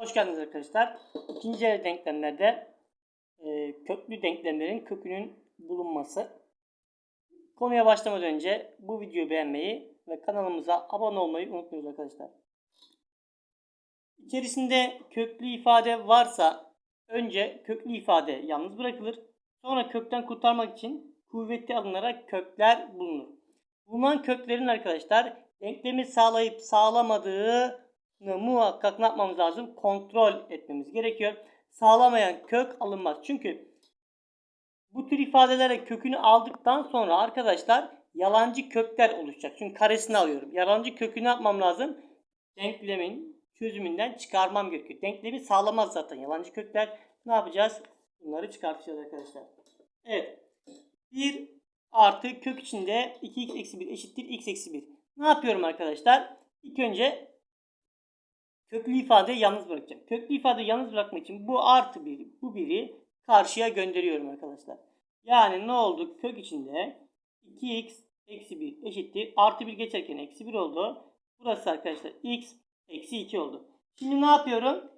Hoş geldiniz arkadaşlar. İkinci el denklemlerde e, köklü denklemlerin kökünün bulunması. Konuya başlamadan önce bu videoyu beğenmeyi ve kanalımıza abone olmayı unutmayın arkadaşlar. İçerisinde köklü ifade varsa önce köklü ifade yalnız bırakılır. Sonra kökten kurtarmak için kuvvetli alınarak kökler bulunur. Bulunan köklerin arkadaşlar denklemi sağlayıp sağlamadığı muhakkak ne yapmamız lazım? Kontrol etmemiz gerekiyor. Sağlamayan kök alınmaz. Çünkü bu tür ifadelere kökünü aldıktan sonra arkadaşlar yalancı kökler oluşacak. Çünkü karesini alıyorum. Yalancı kökünü yapmam lazım? Denklemin çözümünden çıkarmam gerekiyor. Denklemi sağlamaz zaten yalancı kökler. Ne yapacağız? Bunları çıkartacağız arkadaşlar. Evet. 1 artı kök içinde 2x eksi 1 eşittir x eksi 1. Ne yapıyorum arkadaşlar? İlk önce köklü ifadeyi yalnız bırakacağım. Köklü ifadeyi yalnız bırakmak için bu artı 1, bu biri karşıya gönderiyorum arkadaşlar. Yani ne oldu? Kök içinde 2x eksi 1 eşittir. Artı 1 geçerken eksi 1 oldu. Burası arkadaşlar x eksi 2 oldu. Şimdi ne yapıyorum?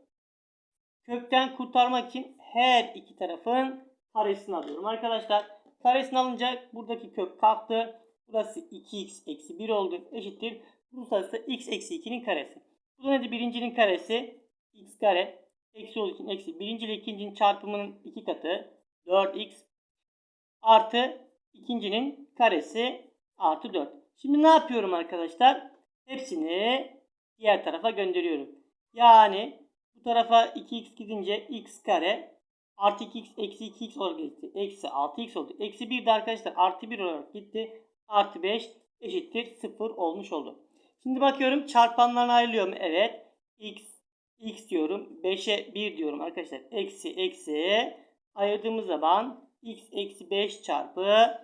Kökten kurtarmak için her iki tarafın karesini alıyorum arkadaşlar. Karesini alınca buradaki kök kalktı. Burası 2x eksi 1 oldu. Eşittir. Burası da x eksi 2'nin karesi. Bu da nedir? Birincinin karesi x kare. Eksi olduğu için eksi. Birinci ile ikincinin çarpımının iki katı 4x artı ikincinin karesi artı 4. Şimdi ne yapıyorum arkadaşlar? Hepsini diğer tarafa gönderiyorum. Yani bu tarafa 2x gidince x kare artı 2x eksi 2x olarak gitti. Eksi 6x oldu. Eksi 1 de arkadaşlar artı 1 olarak gitti. Artı 5 eşittir 0 olmuş oldu. Şimdi bakıyorum çarpanlarına ayrılıyor mu? Evet. x x diyorum. 5'e 1 diyorum arkadaşlar. Eksi eksi ayırdığımız zaman x eksi 5 çarpı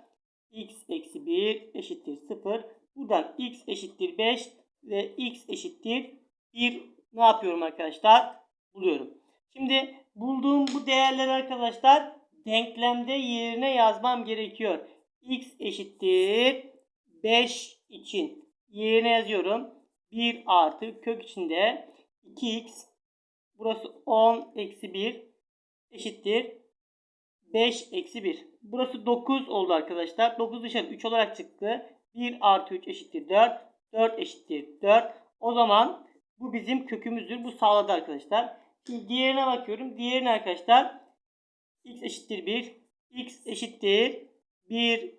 x eksi 1 eşittir 0. Buradan x eşittir 5 ve x eşittir 1 ne yapıyorum arkadaşlar? Buluyorum. Şimdi bulduğum bu değerleri arkadaşlar denklemde yerine yazmam gerekiyor. x eşittir 5 için yerine yazıyorum. 1 artı kök içinde 2x burası 10 eksi 1 eşittir 5 eksi 1. Burası 9 oldu arkadaşlar. 9 dışarı 3 olarak çıktı. 1 artı 3 eşittir 4. 4 eşittir 4. O zaman bu bizim kökümüzdür. Bu sağladı arkadaşlar. Şimdi diğerine bakıyorum. Diğerine arkadaşlar x eşittir 1. x eşittir 1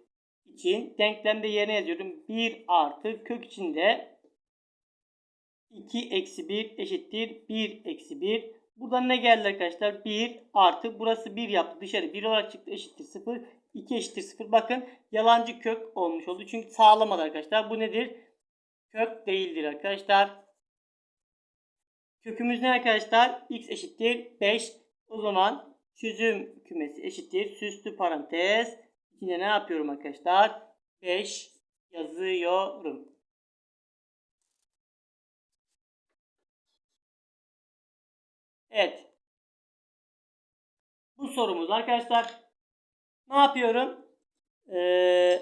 için denklemde yerine yazıyorum. 1 artı kök içinde 2 eksi 1 eşittir 1 eksi 1. Buradan ne geldi arkadaşlar? 1 artı burası 1 yaptı. Dışarı 1 olarak çıktı eşittir 0. 2 eşittir 0. Bakın yalancı kök olmuş oldu. Çünkü sağlamadı arkadaşlar. Bu nedir? Kök değildir arkadaşlar. Kökümüz ne arkadaşlar? x eşittir 5. O zaman çözüm kümesi eşittir. Süslü parantez. İçine ne yapıyorum arkadaşlar? 5 yazıyorum. Evet. Bu sorumuz arkadaşlar. Ne yapıyorum? Ee,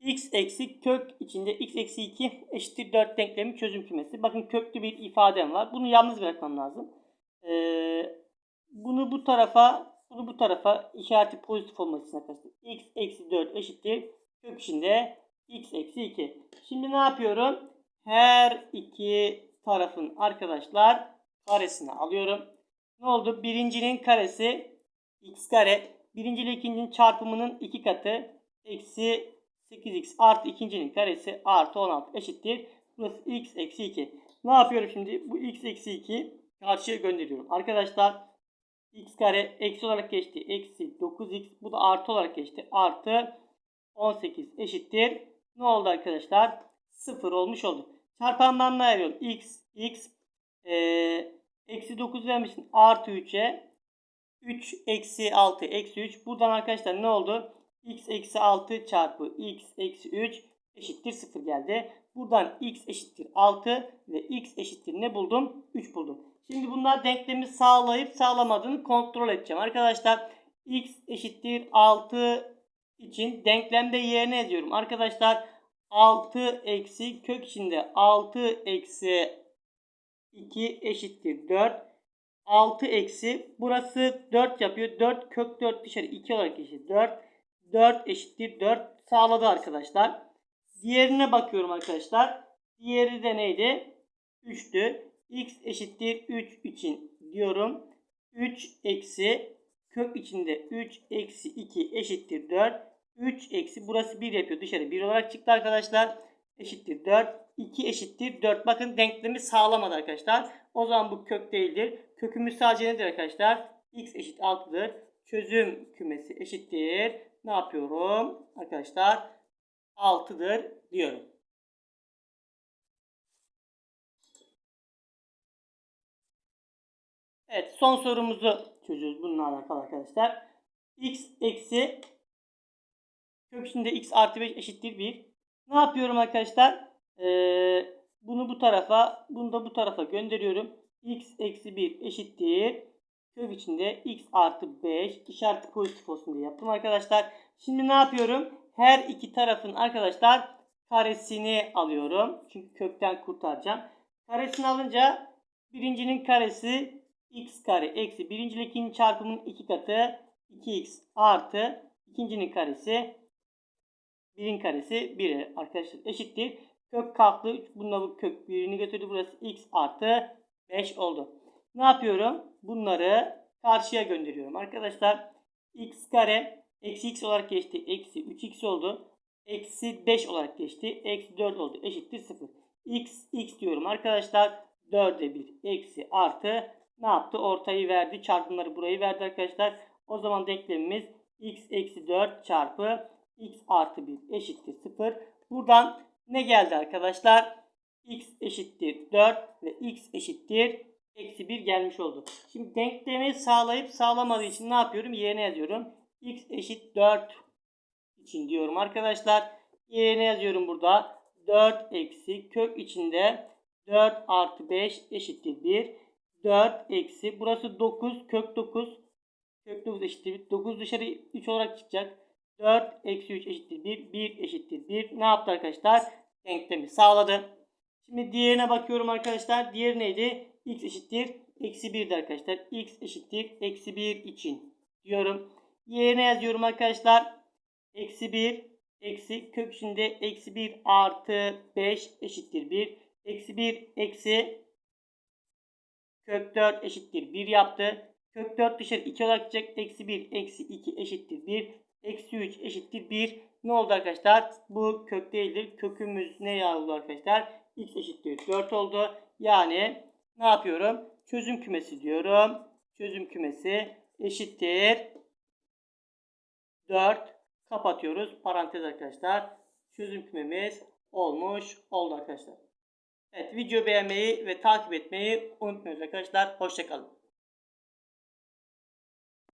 x eksi kök içinde x eksi 2 eşittir 4 denklemi çözüm kümesi. Bakın köklü bir ifadem var. Bunu yalnız bırakmam lazım. Ee, bunu bu tarafa bunu bu tarafa işareti pozitif olması için x eksi 4 eşittir kök içinde x eksi 2. Şimdi ne yapıyorum? Her iki tarafın arkadaşlar karesini alıyorum. Ne oldu? Birincinin karesi x kare. Birinci ile ikincinin çarpımının iki katı eksi 8x artı ikincinin karesi artı 16 eşittir. Burası x eksi 2. Ne yapıyorum şimdi? Bu x eksi 2 karşıya gönderiyorum. Arkadaşlar x kare eksi olarak geçti. Eksi 9x. Bu da artı olarak geçti. Artı 18 eşittir. Ne oldu arkadaşlar? 0 olmuş oldu. Çarpandan ne ayırıyorum? x, x, ee, eksi 9 vermişsin. Artı 3'e 3 eksi 6 eksi 3. Buradan arkadaşlar ne oldu? x eksi 6 çarpı x eksi 3 eşittir 0 geldi. Buradan x eşittir 6 ve x eşittir ne buldum? 3 buldum. Şimdi bunlar denklemi sağlayıp sağlamadığını kontrol edeceğim. Arkadaşlar x eşittir 6 için denklemde yerine yazıyorum. Arkadaşlar 6 eksi kök içinde 6 eksi 2 eşittir 4. 6 eksi burası 4 yapıyor. 4 kök 4 dışarı 2 olarak eşit 4. 4 eşittir 4 sağladı arkadaşlar. Diğerine bakıyorum arkadaşlar. Diğeri de neydi? 3'tü. x eşittir 3 için diyorum. 3 eksi kök içinde 3 eksi 2 eşittir 4. 3 eksi burası 1 yapıyor. Dışarı 1 olarak çıktı arkadaşlar. Eşittir 4. 2 eşittir 4. Bakın denklemi sağlamadı arkadaşlar. O zaman bu kök değildir. Kökümüz sadece nedir arkadaşlar? x eşit 6'dır. Çözüm kümesi eşittir. Ne yapıyorum? Arkadaşlar 6'dır diyorum. Evet son sorumuzu çözüyoruz bununla alakalı arkadaşlar. x eksi kök içinde x artı 5 eşittir 1. Ne yapıyorum arkadaşlar? Ee, bunu bu tarafa bunu da bu tarafa gönderiyorum. x eksi 1 eşittir. Kök içinde x artı 5 işareti pozitif olsun diye yaptım arkadaşlar. Şimdi ne yapıyorum? Her iki tarafın arkadaşlar karesini alıyorum. Çünkü kökten kurtaracağım. Karesini alınca birincinin karesi x kare eksi birinci ikinci çarpımın iki katı 2x artı ikincinin karesi birin karesi 1 arkadaşlar eşittir. Kök kalktı. Bununla bu kök birini götürdü. Burası x artı 5 oldu. Ne yapıyorum? Bunları karşıya gönderiyorum. Arkadaşlar x kare eksi x olarak geçti. Eksi 3x oldu. Eksi 5 olarak geçti. Eksi 4 oldu. Eşittir 0. x x diyorum arkadaşlar. 4'e 1 eksi artı ne yaptı? Ortayı verdi. Çarpımları burayı verdi arkadaşlar. O zaman denklemimiz x eksi 4 çarpı x artı 1 eşittir 0. Buradan ne geldi arkadaşlar? x eşittir 4 ve x eşittir eksi 1 gelmiş oldu. Şimdi denklemi sağlayıp sağlamadığı için ne yapıyorum? Yerine yazıyorum. X eşit 4 için diyorum arkadaşlar. Yerine yazıyorum burada. 4 eksi kök içinde 4 artı 5 eşittir 1. 4 eksi burası 9 kök 9 kök 9 eşittir 9 dışarı 3 olarak çıkacak. 4 eksi 3 eşittir 1. 1 eşittir 1. Ne yaptı arkadaşlar? Denklemi sağladı. Şimdi diğerine bakıyorum arkadaşlar. Diğeri neydi? x eşittir eksi 1'di arkadaşlar. x eşittir eksi 1 için diyorum. Yerine yazıyorum arkadaşlar. Eksi 1 eksi kök içinde eksi 1 artı 5 eşittir 1. Eksi 1 eksi kök 4 eşittir 1 yaptı. Kök 4 dışarı 2 olarak çıkacak. Eksi 1 eksi 2 eşittir 1. Eksi 3 eşittir 1. Ne oldu arkadaşlar? Bu kök değildir. Kökümüz ne oldu arkadaşlar? x eşittir 4 oldu. Yani ne yapıyorum? Çözüm kümesi diyorum. Çözüm kümesi eşittir 4. Kapatıyoruz. Parantez arkadaşlar. Çözüm kümemiz olmuş oldu arkadaşlar. Evet video beğenmeyi ve takip etmeyi unutmayın arkadaşlar. Hoşçakalın.